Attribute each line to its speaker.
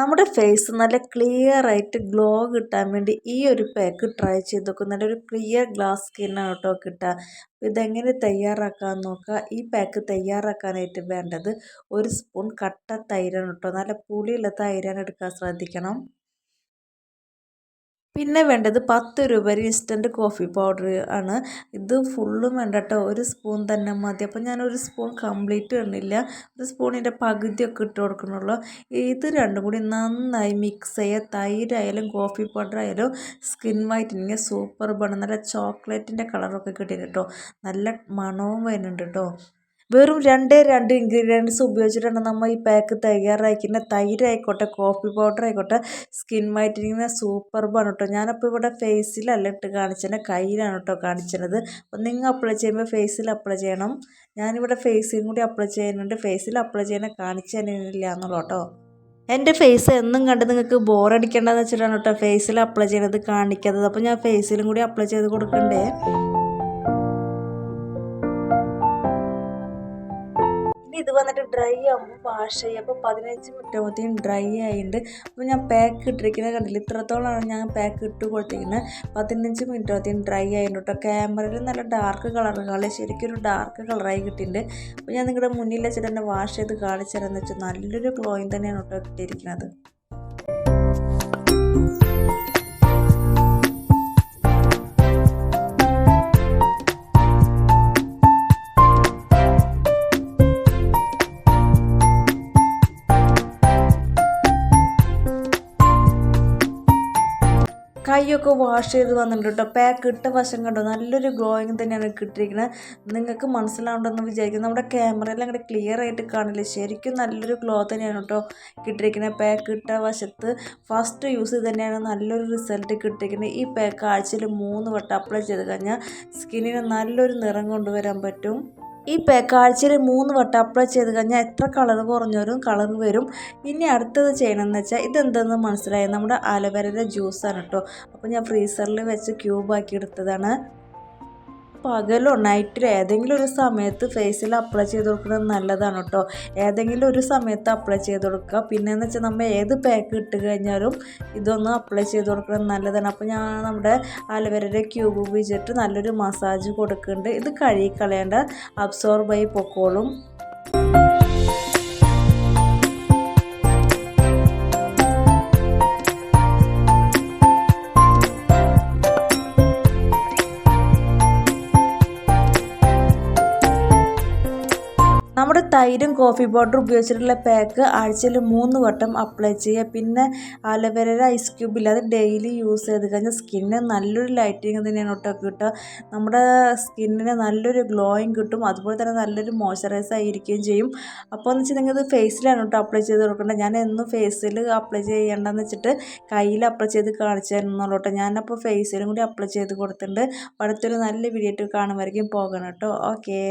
Speaker 1: നമ്മുടെ ഫേസ് നല്ല ക്ലിയർ ആയിട്ട് ഗ്ലോ കിട്ടാൻ വേണ്ടി ഈ ഒരു പാക്ക് ട്രൈ ചെയ്ത് നോക്കും നല്ലൊരു ക്ലിയർ ഗ്ലാസ് സ്കിന്നാണ് കേട്ടോ. കിട്ടുക ഇതെങ്ങനെ തയ്യാറാക്കാൻ നോക്കുക ഈ പാക്ക് തയ്യാറാക്കാനായിട്ട് വേണ്ടത് ഒരു സ്പൂൺ കട്ട തൈരാണ് കേട്ടോ നല്ല പുളിയുള്ള തൈരാണ് എടുക്കാൻ ശ്രദ്ധിക്കണം. പിന്നെ വേണ്ടത് പത്ത് രൂപ ഇൻസ്റ്റന്റ് കോഫി പൗഡർ ആണ്. ഇത് ഫുള്ളും വേണ്ട കേട്ടോ ഒരു സ്പൂൺ തന്നെ മതി. അപ്പോൾ ഞാനൊരു സ്പൂൺ കംപ്ലീറ്റ് ഇടുന്നില്ല ഒരു സ്പൂണിന്റെ പകുതിയൊക്കെ ഇട്ട് കൊടുക്കണുള്ളൂ ഇത് രണ്ടും കൂടി നന്നായി മിക്സ് ചെയ്യുക തൈരായാലും കോഫി പൗഡർ ആയാലും സ്കിൻ വൈറ്റനിങ് സൂപ്പർ ബണ് നല്ല ചോക്ലേറ്റിന്റെ കളറൊക്കെ കിട്ടിയിട്ട് കേട്ടോ നല്ല മണവും വരുന്നുണ്ട് കേട്ടോ വെറും രണ്ടേ രണ്ട് ഇൻഗ്രീഡിയൻസ് ഉപയോഗിച്ചിട്ടാണ് നമ്മൾ ഈ പാക്ക് തയ്യാറാക്കുന്ന തൈരായിക്കോട്ടെ കോഫി പൗഡർ ആയിക്കോട്ടെ സ്കിൻ വൈറ്റനിങ്ങിന് സൂപ്പർബാണ് കേട്ടോ ഞാനപ്പോൾ ഇവിടെ ഫേസിലല്ല ഇട്ട് കാണിച്ചത് കയ്യിലാണ് കേട്ടോ കാണിച്ചത് അപ്പോൾ നിങ്ങൾ അപ്ലൈ ചെയ്യുമ്പോൾ ഫേസിൽ അപ്ലൈ ചെയ്യണം. ഞാനിവിടെ ഫേസിലും കൂടി അപ്ലൈ ചെയ്യുന്നുണ്ട്. ഫേസിൽ അപ്ലൈ ചെയ്യുന്ന കാണിച്ചു തന്നില്ല എന്നുള്ളൂ എന്റെ ഫേസ് എന്നും കണ്ട് നിങ്ങൾക്ക് ബോറടിക്കേണ്ടതെന്ന് വെച്ചിട്ടാണ് കേട്ടോ ഫേസിൽ അപ്ലൈ ചെയ്യണത് കാണിക്കാത്തത്. അപ്പോൾ ഞാൻ ഫേസിലും കൂടി അപ്ലൈ ചെയ്ത് കൊടുക്കണ്ടേ? ഇത് വന്നിട്ട് ഡ്രൈ ആകുമ്പോൾ വാഷ് ചെയ്യും. അപ്പോൾ പതിനഞ്ച് മിനിറ്റ് ആകുമ്പോഴത്തേക്കും ഡ്രൈ ആയിട്ടുണ്ട് അപ്പോൾ ഞാൻ പാക്ക് ഇട്ടിരിക്കുന്നത് കണ്ടില്ല? ഇത്രത്തോളമാണ് ഞാൻ പാക്ക് ഇട്ട് കൊടുത്തിരിക്കുന്നത് പതിനഞ്ച് മിനിറ്റ് ആകുമ്പോഴത്തേക്കും ഡ്രൈ ആയിട്ടുണ്ട് കേട്ടോ ക്യാമറയിൽ നല്ല ഡാർക്ക് കളർ കളി ശരിക്കും ഒരു ഡാർക്ക് കളറായി കിട്ടിയിട്ടുണ്ട് അപ്പോൾ ഞാൻ നിങ്ങളുടെ മുന്നിൽ വെച്ചിട്ട് തന്നെ വാഷ് ചെയ്ത് കാണിച്ചു തരാമെന്ന് വെച്ചാൽ നല്ലൊരു ഗ്ലോയിങ് തന്നെയാണ് കേട്ടോ കിട്ടിയിരിക്കുന്നത്. കൈയൊക്കെ വാഷ് ചെയ്ത് വന്നിട്ടുണ്ട് കേട്ടോ. പാക്ക് ഇട്ട വശം കണ്ടോ? നല്ലൊരു ഗ്ലോയിങ് തന്നെയാണ് കിട്ടിയിരിക്കുന്നത് നിങ്ങൾക്ക് മനസ്സിലാവുണ്ടെന്ന് വിചാരിക്കുന്നു. നമ്മുടെ ക്യാമറയിൽ അങ്ങോട്ട് ക്ലിയർ ആയിട്ട് കാണില്ല? ശരിക്കും നല്ലൊരു ഗ്ലോ തന്നെയാണ് കേട്ടോ കിട്ടിയിരിക്കുന്നത് പാക്ക് ഇട്ട വശത്ത് ഫസ്റ്റ് യൂസ് തന്നെയാണ് നല്ലൊരു റിസൾട്ട് കിട്ടിയിരിക്കുന്നത് ഈ പാക്ക് ആഴ്ചയിൽ മൂന്ന് വട്ടം അപ്ലൈ ചെയ്ത് കഴിഞ്ഞാൽ സ്കിന്നിന് നല്ലൊരു നിറം കൊണ്ടുവരാൻ പറ്റും. ഈ ആഴ്ചയിൽ മൂന്ന് വട്ടം അപ്ലൈ ചെയ്ത് കഴിഞ്ഞാൽ എത്ര കളർ കുറഞ്ഞൊരു കളർ വരും. ഇനി അടുത്തത് ചെയ്യണമെന്ന് വെച്ചാൽ ഇതെന്തെന്ന് മനസ്സിലായി? നമ്മുടെ അലവരയുടെ ജ്യൂസാണ് കേട്ടോ അപ്പോൾ ഞാൻ ഫ്രീസറിൽ വെച്ച് ക്യൂബാക്കി എടുത്തതാണ്. പകലോ നൈറ്റിലോ ഏതെങ്കിലും ഒരു സമയത്ത് ഫേസിൽ അപ്ലൈ ചെയ്ത് കൊടുക്കുന്നത് നല്ലതാണ് കേട്ടോ. ഏതെങ്കിലും ഒരു സമയത്ത് അപ്ലൈ ചെയ്ത് കൊടുക്കുക. പിന്നെയെന്ന് വെച്ചാൽ നമ്മൾ ഏത് പാക്ക് ഇട്ട് കഴിഞ്ഞാലും ഇതൊന്ന് അപ്ലൈ ചെയ്ത് കൊടുക്കുന്നത് നല്ലതാണ്. അപ്പോൾ ഞാൻ നമ്മുടെ അലവരുടെ ക്യൂബ് ഉപയോഗിച്ചിട്ട് നല്ലൊരു മസാജ് കൊടുക്കുന്നുണ്ട്. ഇത് കഴുകി കളയേണ്ട അബ്സോർബായി പൊക്കോളും. നമ്മുടെ തൈരും കോഫി പൗഡർ ഉപയോഗിച്ചിട്ടുള്ള പാക്ക് ആഴ്ചയിൽ മൂന്ന് വട്ടം അപ്ലൈ ചെയ്യുക. പിന്നെ അലവേര ഐസ് ക്യൂബ് ഇല്ലാതെ ഡെയിലി യൂസ് ചെയ്ത് കഴിഞ്ഞാൽ സ്കിന്നിന് നല്ലൊരു ലൈറ്റിങ് തന്നെയാണ് കേട്ടോ കിട്ടുക. നമ്മുടെ സ്കിന്നിന് നല്ലൊരു ഗ്ലോയിങ് കിട്ടും അതുപോലെ തന്നെ നല്ലൊരു മോയ്സ്ചറൈസ് ആയിരിക്കുകയും ചെയ്യും. അപ്പോൾ എന്ന് വെച്ചിട്ടുണ്ടെങ്കിൽ ഇത് ഫേസിലാണ് കേട്ടോ അപ്ലൈ ചെയ്ത് കൊടുക്കേണ്ടത്. ഞാൻ എന്നും ഫേസിൽ അപ്ലൈ ചെയ്യേണ്ടതെന്ന് വെച്ചിട്ട് കയ്യിൽ അപ്ലൈ ചെയ്ത് കാണിച്ചു തരുന്നുള്ളൂ കേട്ടോ. ഞാനപ്പോൾ ഫേസിലും കൂടി അപ്ലൈ ചെയ്ത് കൊടുത്തിട്ടുണ്ട്. അടുത്തൊരു നല്ല വീഡിയോ കാണുമായിരിക്കും. പോകണം കേട്ടോ. ഓക്കേ